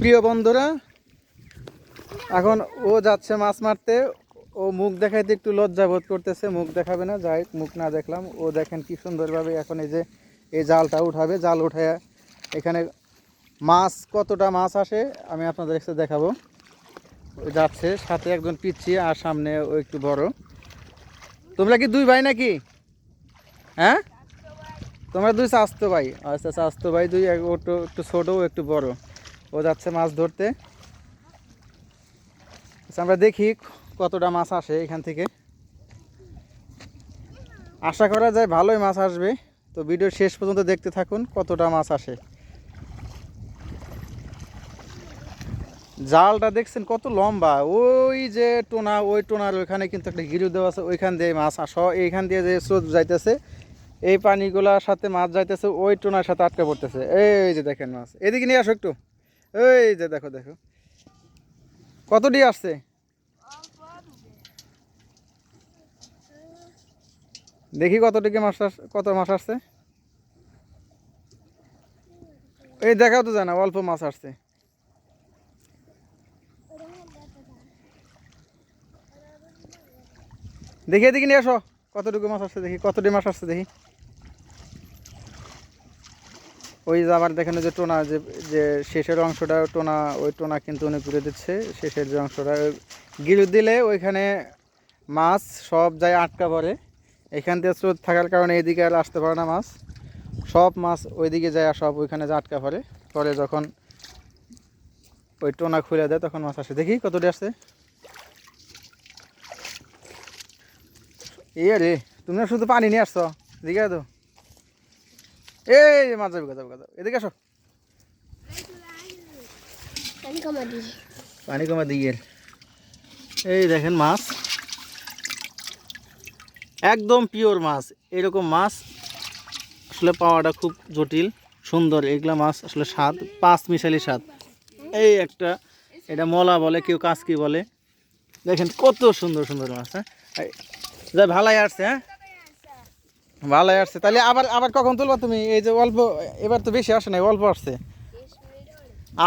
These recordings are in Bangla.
প্রিয় বন্ধুরা, এখন ও যাচ্ছে মাছ মারতে। ও মুখ দেখাইতে একটু লজ্জা বোধ করতেছে, মুখ দেখাবে না। যাই মুখ না দেখলাম। ও দেখেন কি সুন্দরভাবে এখন এই যে, এই জালটা উঠাবে। জাল উঠায় এখানে মাছ, কতটা মাছ আসে আমি আপনাদের কাছে দেখাবো। ও যাচ্ছে, সাথে একজন পিচ্ছি আর সামনে ও একটু বড়। তোমরা কি দুই ভাই নাকি? হ্যাঁ? তোমরা দুই স্বাস্থ্য ভাই। আচ্ছা স্বাস্থ্য ভাই দুই এক- একটু একটু ছোটো একটু বড়। ও যাচ্ছে মাছ ধরতে। আচ্ছা, আমরা দেখি কতটা মাছ আসে এখান থেকে। আশা করা যায় ভালোই মাছ আসবে। তো ভিডিও শেষ পর্যন্ত দেখতে থাকুন কতটা মাছ আসে। জালটা দেখছেন কত লম্বা। ওই যে টোনা ওই টোনার ওইখানে কিন্তু একটা গিরু দেওয়া আছে ওইখান দিয়ে মাছ আস এইখান দিয়ে যে স্রোত যাইতেছে এই পানিগুলার সাথে মাছ যাইতেছে, ওই টোনার সাথে আটকে পড়তেছে। এই যে দেখেন মাছ। এদিকে নিয়ে আসো একটু। এই যে দেখো দেখো। কতটি আসছে? দেখি কতটিকে মাছ কত মাছ আসছে? এই দেখাও তো জানা, অল্প মাছ আসছে। দেখি এদিকে নিয়ে আসো। কতটুকু মাছ আসছে দেখি, কতটি মাছ আসছে দেখি। ওই যে আবার দেখেন যে টোনা, যে যে শেষের অংশটা টোনা, ওই টোনা কিন্তু উনি ঘুরে দিচ্ছে, শেষের যে অংশটা। গিলু দিলে ওইখানে মাছ সব যায় আটকা পড়ে, এখান থেকে স্রোত থাকার কারণে এদিকে আর আসতে পারে না মাছ। সব মাছ ওইদিকে যায় আর সব ওইখানে যে আটকা পড়ে। পরে যখন ওই টোনা খুলে দেয়, তখন মাছ আসে। দেখি কতটি আসছে। এই রে তুমি শুধু পানি নিয়ে আসছো এদিকে তো। এই মাছ যাবে যাবে যাবে এদিকে আসো। পানি কমা দিয়ে এই দেখেন মাছ। একদম পিওর মাছ। এরকম মাছ আসলে পাওয়াটা খুব জটিল সুন্দর। এগুলা মাছ আসলে স্বাদ পাঁচ মিশালি স্বাদ। এই একটা এটা মলা বলে কেউ কাঁচকি বলে। দেখেন কত সুন্দর সুন্দর মাছ হ্যাঁ? যা ভালাই আসছে হ্যাঁ? ভালাই আসছে। তাহলে আবার আবার কখন তুলবা তুমি? এই যে অল্প এবার তো বেশি আসে নাই, অল্প আসছে।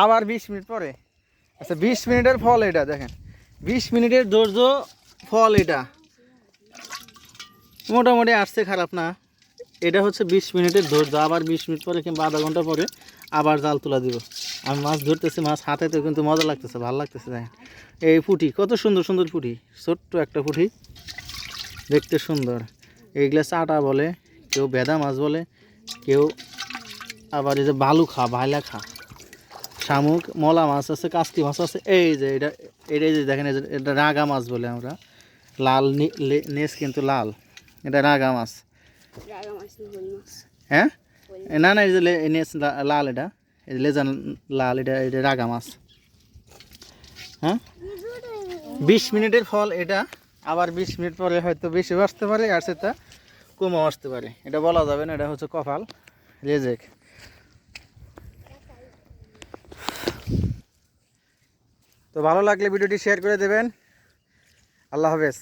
আবার বিশ মিনিট পরে। আচ্ছা বিশ মিনিটের ফল এটা, দেখেন। বিশ মিনিটের ধৈর্য ফল এটা। মোটামুটি আসছে খারাপ না। এটা হচ্ছে বিশ মিনিটের ধৈর্য। আবার বিশ মিনিট পরে কিংবা আধা ঘণ্টা পরে আবার জাল তুলা দিব। আমি মাছ ধরতেছি, মাছ হাতে তো কিন্তু মজা লাগতেছে, ভালো লাগতেছে, দেখেন। এই পুঁটি, কত সুন্দর সুন্দর পুঁটি। ছোট্ট একটা পুঁটি। দেখতে সুন্দর। এইগুলা চাটা বলে কেউ বেদা মাছ বলে কেউ আবার এই যে বালু খা ভাইলা খা। শামুক মলা মাছ আছে কাস্তি মাছ আছে এই যে এটা এটা এই যে দেখেন এই যে এটা রাগা মাছ বলে আমরা। লাল নেস কিন্তু লাল এটা রাগা মাছ। হ্যাঁ? এ না না এই যে নেস লাল এটা এই যে লেজান লাল এটা এটা রাগা মাছ। হ্যাঁ? বিশ মিনিটের ফল এটা আবার বিশ মিনিট পরে হয়তো বেশি বাঁচতে পারে আর সেটা কমও আসতে পারে। এটা বলা যাবে না, এটা হচ্ছে কপাল রেজেক তো ভালো লাগলে ভিডিওটি শেয়ার করে দেবেন। আল্লাহ হাফেজ।